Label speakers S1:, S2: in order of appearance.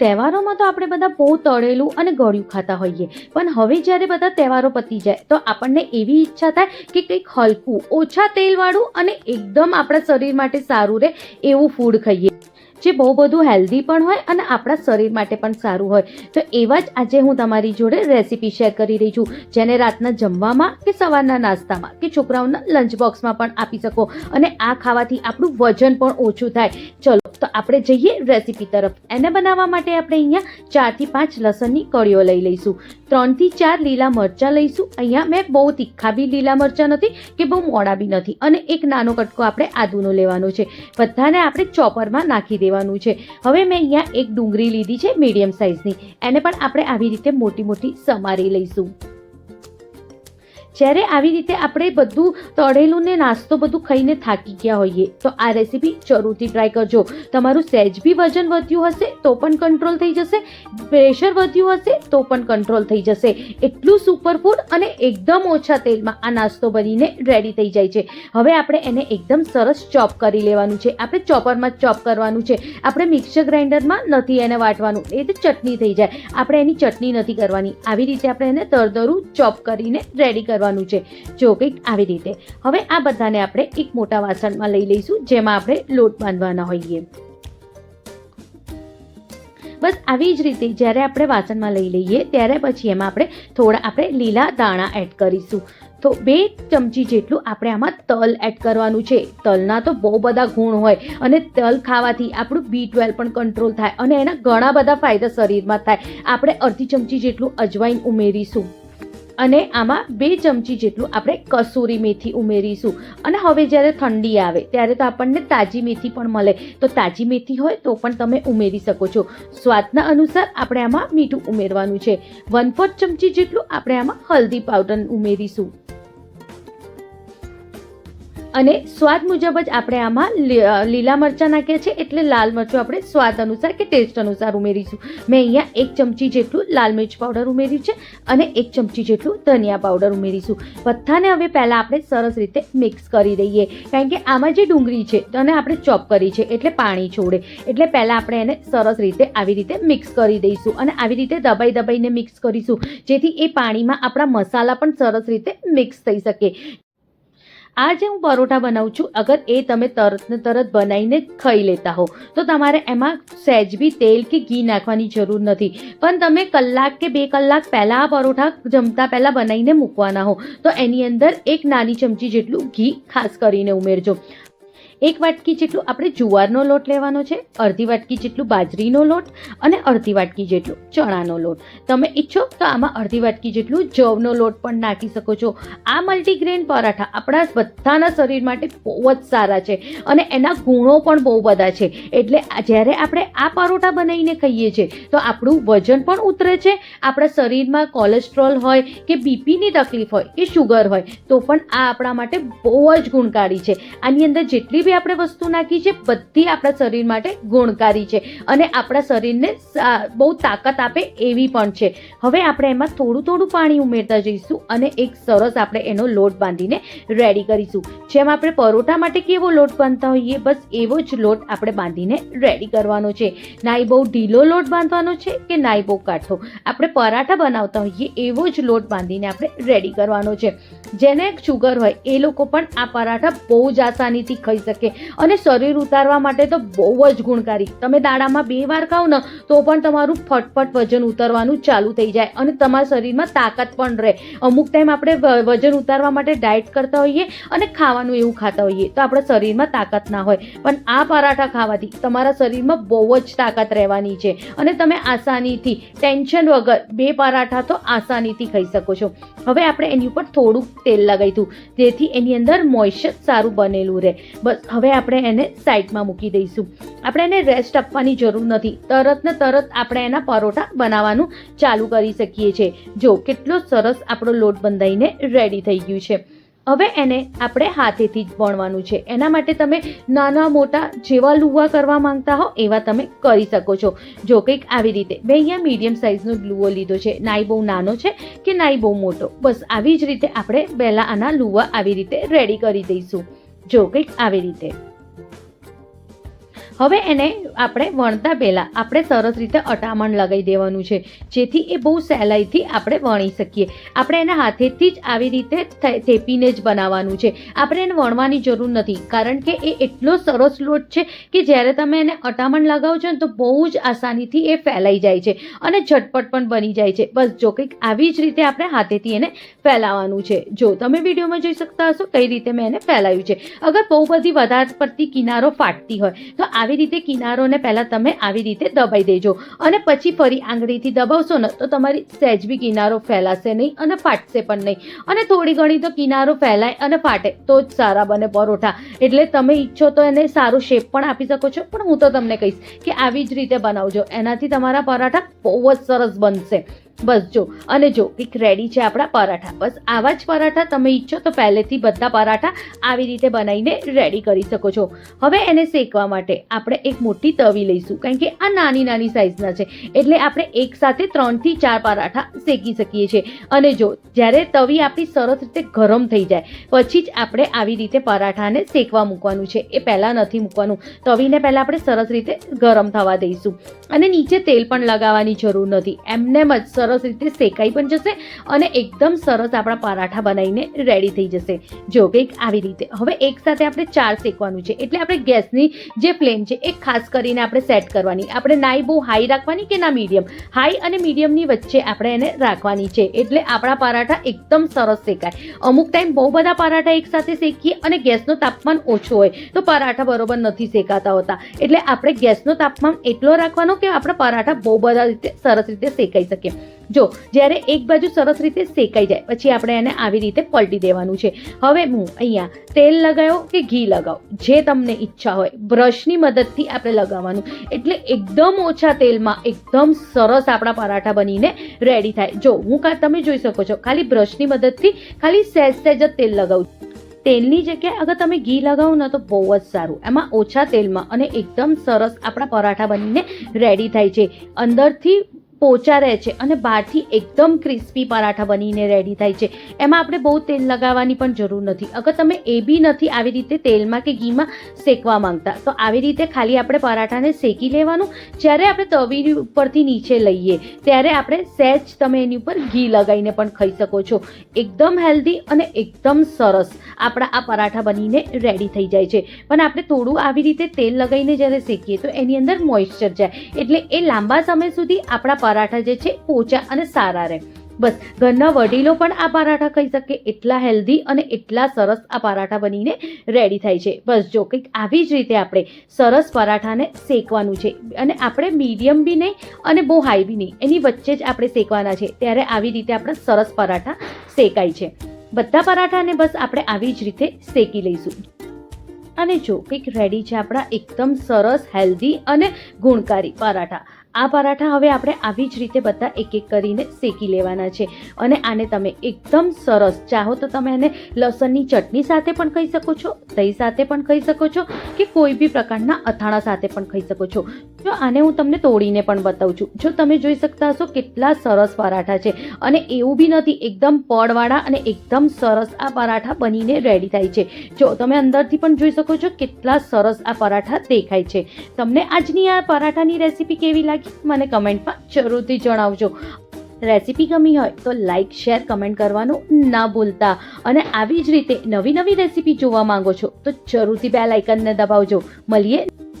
S1: તહેવારોમાં તો આપણે બધા બહુ તળેલું અને ગળ્યું ખાતા હોઈએ. પણ હવે જ્યારે બધા તહેવારો પતી જાય, તો આપણને એવી ઈચ્છા થાય કે કંઈક હલકું, ઓછા તેલવાળું અને એકદમ આપણા શરીર માટે સારું રહે એવું ફૂડ ખાઈએ. જે બહુ બધું હેલ્ધી પણ હોય અને આપણા શરીર માટે પણ સારું હોય. તો એવા જ આજે હું તમારી જોડે રેસીપી શેર કરી રહી છું. જેને રાતના જમવામાં કે સવારના નાસ્તામાં કે છોકરાઓના લંચ બોક્સમાં પણ આપી શકો. અને આ ખાવાથી આપણું વજન પણ ઓછું થાય. ચલો, તો આપણે જઈએ રેસીપી તરફ. એને બનાવવા માટે આપણે અહીંયા ચારથી પાંચ લસણની કળીઓ લઈ લઈશું. ત્રણથી ચાર લીલા મરચાં લઈશું. અહીંયા મેં બહુ તીખા બી લીલા મરચાં નથી કે બહુ મોડા બી નથી. અને એક નાનો કટકો આપણે આદુનો લેવાનો છે. બધાને આપણે ચોપરમાં નાખી દેવાનું છે. હવે મેં અહીંયા એક ડુંગળી લીધી છે મીડિયમ સાઇઝની એને પણ આપણે આવી રીતે મોટી મોટી સમારી લઈશું. જ્યારે આવી રીતે આપણે બધું તળેલું ને નાસ્તો બધું ખાઈને થાકી ગયા હોઈએ, તો આ રેસીપી જરૂરથી ટ્રાય કરજો. તમારું સહેજ બી વજન વધ્યું હશે, તો પણ કંટ્રોલ થઈ જશે. પ્રેશર વધ્યું હશે, તો પણ કંટ્રોલ થઈ જશે. એટલું સુપરફૂડ અને એકદમ ઓછા તેલમાં આ નાસ્તો બનીને રેડી થઈ જાય છે. હવે આપણે એને એકદમ સરસ ચોપ કરી લેવાનું છે. આપણે ચોપરમાં ચોપ કરવાનું છે. આપણે મિક્સર ગ્રાઇન્ડરમાં નથી એને વાટવાનું. એ તો ચટણી થઈ જાય. આપણે એની ચટણી નથી કરવાની. આવી રીતે આપણે એને તરતરું ચોપ કરીને રેડી કરવાનું છે. જો કંઈક આવી રીતે. હવે આ બધાને આપણે એક મોટા વાસણમાં લઈ લઈશું, જેમાં આપણે લોટ બાંધવાના હોઈએ. બસ આવી જ રીતે જ્યારે આપણે વાસણમાં લઈ લઈએ, ત્યારે પછી એમાં આપણે થોડા આપણે લીલા દાણા એડ કરીશું. તો બે ચમચી જેટલું આપણે આમાં તલ એડ કરવાનું છે. તલના તો બહુ બધા ગુણ હોય અને તલ ખાવાથી આપણું બી ટ્વેલ્વ પણ કંટ્રોલ થાય અને એના ઘણા બધા ફાયદા શરીરમાં થાય. આપણે અડધી ચમચી જેટલું અજવાઈન ઉમેરીશું. અને આમાં બે ચમચી જેટલું આપણે કસૂરી મેથી ઉમેરીશું. અને હવે જ્યારે ઠંડી આવે, ત્યારે તો આપણને તાજી મેથી પણ મળે. તો તાજી મેથી હોય તો પણ તમે ઉમેરી શકો છો. સ્વાદના અનુસાર આપણે આમાં મીઠું ઉમેરવાનું છે. વન ફોર્થ ચમચી જેટલું આપણે આમાં હલ્દી પાવડર ઉમેરીશું. અને સ્વાદ મુજબ જ આપણે આમાં લીલા મરચાં નાખ્યા છે એટલે લાલ મરચું આપણે સ્વાદ અનુસાર કે ટેસ્ટ અનુસાર ઉમેરીશું. મેં અહીંયા એક ચમચી જેટલું લાલ મિર્ચ પાવડર ઉમેર્યું છે અને એક ચમચી જેટલું ધનિયા પાવડર ઉમેરીશું. બધાને હવે પહેલાં આપણે સરસ રીતે મિક્સ કરી દઈએ. કારણ કે આમાં જે ડુંગળી છે તેને આપણે ચોપ કરી છે એટલે પાણી છોડે. એટલે પહેલાં આપણે એને સરસ રીતે આવી રીતે મિક્સ કરી દઈશું અને આવી રીતે દબાઈ દબાઈને મિક્સ કરીશું જેથી એ પાણીમાં આપણા મસાલા પણ સરસ રીતે મિક્સ થઈ શકે. આ જે હું પરોઠા બનાવું છું. અગર એ તમે તરત ને તરત બનાવીને ખાઈ લેતા હો, તો તમારે એમાં સહેજ બી તેલ કે ઘી નાખવાની જરૂર નથી. પણ તમે કલાક કે બે કલાક પહેલાં આ પરોઠા જમતા પહેલાં બનાવીને મૂકવાના હો, તો એની અંદર એક નાની ચમચી જેટલું ઘી ખાસ કરીને ઉમેરજો. એક વાટકી જેટલું આપણે જુવારનો લોટ લેવાનો છે, અડધી વાટકી જેટલું બાજરીનો લોટ અને અડધી વાટકી જેટલું ચણાનો લોટ. તમે ઈચ્છો તો આમાં અડધી વાટકી જેટલું જવનો લોટ પણ નાખી શકો છો. આ મલ્ટીગ્રેન પરાઠા આપણા બધાના શરીર માટે બહુ જ સારા છે અને એના ગુણો પણ બહુ બધા છે. એટલે જ્યારે આપણે આ પરોઠા બનાવીને ખાઈએ છીએ, તો આપણું વજન પણ ઉતરે છે. આપણા શરીરમાં કોલેસ્ટ્રોલ હોય કે બીપીની તકલીફ હોય કે શુગર હોય, તો પણ આ આપણા માટે બહુ જ ગુણકારી છે. આની અંદર જેટલી બી આપણે વસ્તુ નાખી છે, બધી આપણા શરીર માટે ગુણકારી છે. અને આપણા શરીરને બહુ તાકાત આપે એવી પણ છે. હવે આપણે એમાં થોડું થોડું પાણી ઉમેરતા જઈશું અને એક સરસ આપણે એનો લોટ બાંધીને રેડી કરીશું. જેમ આપણે પરોઠા માટે કેવો લોટ બાંધતા હોઈએ, બસ એવો જ લોટ આપણે બાંધીને રેડી કરવાનો છે. નાઈ બહુ ઢીલો લોટ બાંધવાનો છે કે નાઈ બહુ કાઠો. આપણે પરાઠા બનાવતા હોઈએ, એવો જ લોટ બાંધીને આપણે રેડી કરવાનો છે. જેને શુગર હોય, એ લોકો પણ આ પરાઠા બહુ જ આસાનીથી ખાઈ શકે અને શરીર ઉતારવા માટે તો બહુ જ ગુણકારી. તમે દાડામાં બે વાર ખાઓ ને, તો પણ તમારું ફટફટ વજન ઉતારવાનું ચાલુ થઈ જાય અને તમારા શરીરમાં તાકાત પણ રહે. અમુક ટાઈમ આપણે વજન ઉતારવા માટે ડાયટ કરતા હોઈએ અને ખાવાનું એવું ખાતા હોઈએ, તો આપણા શરીરમાં તાકાત ના હોય. પણ આ પરાઠા ખાવાથી તમારા શરીરમાં બહુ જ તાકાત રહેવાની છે. અને તમે આસાનીથી ટેન્શન વગર બે પરાઠા તો આસાનીથી ખાઈ શકો છો. હવે આપણે એની ઉપર થોડુંક તેલ લગાવ્યું જેથી એની અંદર મોઇશ્ચર સારું બનેલું રહે. બસ હવે આપણે એને સાઈડમાં મૂકી દઈશું. આપણે એને રેસ્ટ આપવાની જરૂર નથી. તરત ને તરત આપણે એના પરોઠા બનાવવાનું ચાલુ કરી શકીએ છીએ. જો, કેટલો સરસ આપણો લોટ બંધાઈને રેડી થઈ ગયું છે. હવે એને આપણે હાથેથી જ વણવાનું છે. એના માટે તમે નાના મોટા જેવા લુવા કરવા માંગતા હો એવા તમે કરી શકો છો. જો કંઈક આવી રીતે, મેં અહીંયા મીડિયમ સાઇઝનો લુવો લીધો છે. નાઈ બહુ નાનો છે કે નાઈ બહુ મોટો? બસ આવી જ રીતે આપણે પહેલાં આના લુવા આવી રીતે રેડી કરી દઈશું. જો કંઈક આવી રીતે. હવે એને આપણે વણતા પહેલાં આપણે સરસ રીતે અટામણ લગાવી દેવાનું છે. જેથી એ બહુ સહેલાઈથી આપણે વણી શકીએ. આપણે એને હાથેથી જ આવી રીતે થેપીને જ બનાવવાનું છે. આપણે એને વણવાની જરૂર નથી. કારણ કે એ એટલો સરસ લોટ છે કે જ્યારે તમે એને અટામણ લગાવો છો ને તો બહુ જ આસાનીથી એ ફેલાઈ જાય છે અને ઝટપટ પણ બની જાય છે. બસ જો કંઈક આવી જ રીતે આપણે હાથેથી એને ફેલાવવાનું છે. જો તમે વિડીયોમાં જોઈ શકતા હશો કઈ રીતે મેં એને ફેલાવ્યું છે. અગર બહુ બધી વધારે પડતી કિનારો ફાટતી હોય તો આવી રીતે કિનારોને પહેલાં તમે આવી રીતે દબાઈ દેજો. અને પછી ફરી આંગળીથી દબાવશો ને, તો તમારી સહેજ બી કિનારો ફેલાશે નહીં અને ફાટશે પણ નહીં. અને થોડી ઘણી તો કિનારો ફેલાય અને ફાટે, તો જ સારા બને પરોઠા. એટલે તમે ઈચ્છો તો એને સારો શેપ પણ આપી શકો છો, પણ હું તો તમને કહીશ કે આવી જ રીતે બનાવજો. એનાથી તમારા પરાઠા બહુ જ સરસ બનશે. બસ જો, અને જો કંઈક રેડી છે આપણા પરાઠા. બસ આવા જ પરાઠા તમે ઈચ્છો તો પહેલેથી બધા પરાઠા આવી રીતે બનાવીને રેડી કરી શકો છો. હવે એને શેકવા માટે આપણે એક મોટી તવી લઈશું, કારણ કે આ નાની નાની સાઇઝના છે. એટલે આપણે એક સાથે ત્રણથી ચાર પરાઠા શેકી શકીએ છીએ. અને જો, જ્યારે તવી આપણી સરસ રીતે ગરમ થઈ જાય, પછી જ આપણે આવી રીતે પરાઠાને શેકવા મૂકવાનું છે. એ પહેલાં નથી મૂકવાનું. તવીને પહેલાં આપણે સરસ રીતે ગરમ થવા દઈશું. અને નીચે તેલ પણ લગાવવાની જરૂર નથી. એમનેમ જ સરસ રીતે શેકાઈ પણ જશે અને એકદમ સરસ આપણા પરાઠા બનાવીને રેડી થઈ જશે. જો કંઈક આવી રીતે, હવે એક સાથે આપણે ચાર શેકવાનું છે. એટલે આપણે ગેસની જે ફ્લેમ છે એ ખાસ કરીને આપણે સેટ કરવાની. આપણે નાઈ બહુ હાઈ રાખવાની કે ના મીડિયમ હાઈ અને મીડિયમની વચ્ચે આપણે એને રાખવાની છે. એટલે આપણા પરાઠા એકદમ સરસ શેકાય. અમુક ટાઈમ બહુ બધા પરાઠા એકસાથે શેકીએ અને ગેસનું તાપમાન ઓછું હોય, તો પરાઠા બરોબર નથી શેકાતા હોતા. એટલે આપણે ગેસનું તાપમાન એટલો રાખવાનો કે આપણા પરાઠા બહુ બધા રીતે સરસ રીતે શેકાઈ શકે. જો, જ્યારે એક બાજુ સરસ રીતે શેકાઈ જાય, પછી આપણે એને આવી રીતે પલટી દેવાનું છે. હવે હું અહીંયા તેલ લગાવો કે ઘી લગાવો? જે તમને ઈચ્છા હોય, બ્રશની મદદથી આપણે લગાવવાનું. એટલે એકદમ ઓછા તેલમાં, એકદમ સરસ આપણા પરાઠા બનીને રેડી થાય. જો, હું કા, તમે જોઈ શકો છો, ખાલી બ્રશની મદદથી ખાલી સહેજ સહેજ જ તેલ લગાવું તેલની જગ્યાએ અગર તમે ઘી લગાવો ને તો બહુ જ સારું. એમાં ઓછા તેલમાં અને એકદમ સરસ આપણા પરાઠા બનીને રેડી થાય છે. અંદરથી પોચા રહે છે અને બહારથી એકદમ ક્રિસ્પી પરાઠા બનીને રેડી થાય છે. એમાં આપણે બહુ તેલ લગાવવાની પણ જરૂર નથી. અગર તમે એ બી નથી આવી રીતે તેલમાં કે ઘીમાં શેકવા માંગતા, તો આવી રીતે ખાલી આપણે પરાઠાને શેકી લેવાનું. જ્યારે આપણે તવી ઉપરથી નીચે લઈએ, ત્યારે આપણે સહેજ તમે એની ઉપર ઘી લગાવીને પણ ખાઈ શકો છો. એકદમ હેલ્ધી અને એકદમ સરસ આપણા આ પરાઠા બનીને રેડી થઈ જાય છે. પણ આપણે થોડું આવી રીતે તેલ લગાવીને જ્યારે શેકીએ, તો એની અંદર મોઇશ્ચર જાય. એટલે એ લાંબા સમય સુધી આપણા પરાઠા જે છે, પોચા અને સારા રહે. બસ, ઘરના વડીલો પણ આ પરાઠા ખાઈ શકે. એટલા હેલ્ધી અને એટલા સરસ આ પરાઠા બનીને રેડી થાય છે. બસ, જો કંઈક આવી જ રીતે આપણે સરસ પરાઠાને શેકવાનું છે, અને આપણે મીડિયમ બી નહીં અને બહુ હાઈ બી નહીં, એની વચ્ચે જ આપણે શેકવાના છે, ત્યારે આવી રીતે આપણા સરસ પરાઠા શેકાય છે. બધા પરાઠાને બસ આપણે આવી જ રીતે શેકી લઈશું. અને જો કંઈક રેડી છે આપણા એકદમ સરસ હેલ્ધી અને ગુણકારી પરાઠા આ પરાઠા હવે આપણે આવી જ રીતે બધા એક એક કરીને શેકી લેવાના છે. અને આને તમે એકદમ સરસ ચાહો તો તમે એને લસણની ચટણી સાથે પણ ખાઈ શકો છો, દહીં સાથે પણ ખાઈ શકો છો કે કોઈ બી પ્રકારના અથાણા સાથે પણ ખાઈ શકો છો. જો આને હું તમને તોડીને પણ બતાવું છું. જો તમે જોઈ શકતા હશો કેટલા સરસ પરાઠા છે. અને એવું બી નથી, એકદમ પડવાળા અને એકદમ સરસ આ પરાઠા બનીને રેડી થાય છે. જો તમે અંદરથી પણ જોઈ શકો છો કેટલા સરસ આ પરાઠા દેખાય છે. તમને આજની આ પરાઠાની રેસીપી કેવી લાગી? મને કમેન્ટમાં જરૂરથી જણાવજો. રેસીપી ગમી હોય તો લાઇક શેર, કમેન્ટ કરવાનું ના ભૂલતા. અને આવી જ રીતે નવી નવી રેસીપી જોવા માંગો છો તો જરૂરથી બે લાઇકનને દબાવજો. મળીએ